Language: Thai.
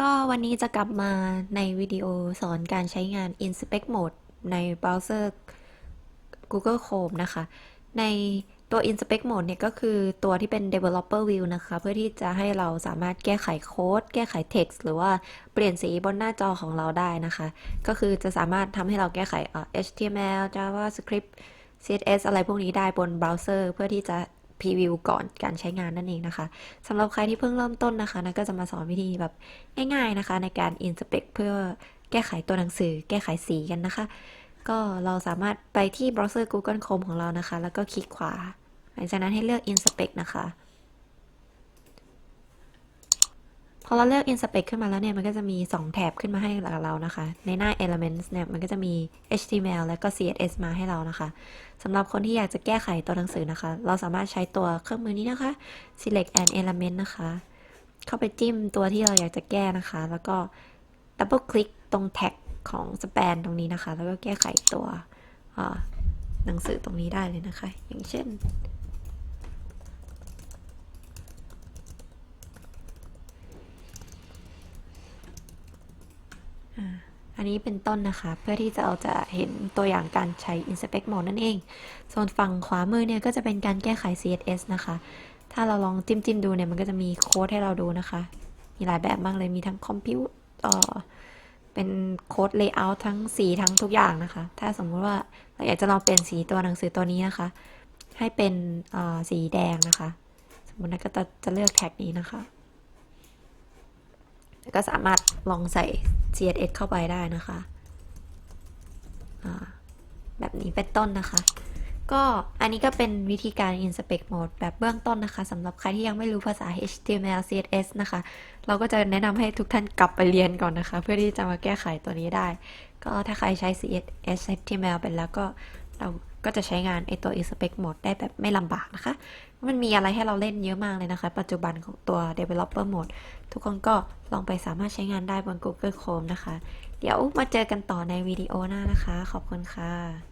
ก็วันนี้จะกลับมาในวิดีโอสอนการใช้งาน Inspect Mode ในเบราว์เซอร์ Google Chrome นะคะ ในตัว Inspect Mode เนี่ยก็คือตัวที่เป็น Developer View นะคะ เพื่อที่จะให้เราสามารถแก้ไขโค้ด แก้ไข text หรือว่าเปลี่ยนสีบนหน้าจอของเราได้นะคะ ก็คือจะสามารถทำให้เราแก้ไข HTML JavaScript CSS อะไรพวกนี้ได้บนเบราว์เซอร์ เพื่อที่จะ พรีวิวก่อนการใช้งานนั่นเองนะคะสำหรับใครที่เพิ่งเริ่มต้นนะคะนะก็จะมาสอนวิธีแบบง่าย ๆนะคะ ในการ inspect เพื่อแก้ไขตัวหนังสือ แก้ไขสีกันนะคะ ก็เราสามารถไปที่เบราว์เซอร์ Google Chrome ของเรานะคะ แล้วก็คลิกขวา หลังจากนั้นให้เลือก inspect นะคะ พ อเราเลือก inspect ขึ้นมาแล้วเนี่ยมันก็จะมี 2 แถบขึ้นมาให้เรานะคะ ในหน้า elements เนี่ยมันก็จะมี html และก็ css มาให้เรานะคะสำหรับคนที่อยากจะแก้ไขตัวหนังสือนะคะ เราสามารถใช้ตัวเครื่องมือนี้นะคะ select an element นะคะ เข้าไปจิ้มตัวที่เราอยากจะแก้นะคะ แล้วก็ double click ตรงแท็กของ span ตรงนี้นะคะ แล้วก็แก้ไขตัวหนังสือตรงนี้ได้เลยนะคะ อย่างเช่น อันนี้เป็นต้นนะคะ เพื่อที่จะเราจะเห็นตัวอย่างการใช้ inspect mode นั่นเองส่วนฝั่งขวามือเนี่ยก็จะเป็นการแก้ไข CSS นะคะ ถ้าเราลองจิ้มจิ้มดูเนี่ยมันก็จะมีโค้ดให้เราดูนะคะ มีหลายแบบมากเลยมีทั้ง compute เอ่อเป็นโค้ด layout ทั้งสีทั้งทุกอย่างนะคะ ถ้าสมมุติว่าเราอยากจะลองเปลี่ยนสีตัวหนังสือตัวนี้นะคะ ให้เป็นสีแดงนะคะ สมมตินะก็จะจะเลือกแท็กนี้นะคะ แล้วก็สามารถลองใส่ CSS เข้าไปได้นะคะแบบนี้เป็นต้นนะคะ ก็อันนี้ก็เป็นวิธีการ inspect mode แบบเบื้องต้นนะคะสำหรับใครที่ยังไม่รู้ภาษา HTML CSS นะคะ เราก็จะแนะนำให้ทุกท่านกลับไปเรียนก่อนนะคะ เพื่อที่จะมาแก้ไขตัวนี้ได้ ก็ถ้าใครใช้ CSS HTML เป็นแล้วก็เราก็จะใช้งานไอตัว inspect mode ได้แบบไม่ลำบากนะคะ มันมีอะไรให้เราเล่นเยอะมากเลยนะคะ ปัจจุบันของตัว developer mode ทุกคนก็ลองไปสามารถใช้งานได้บน Google Chrome นะคะ เดี๋ยวมาเจอกันต่อในวิดีโอหน้านะคะ ขอบคุณค่ะ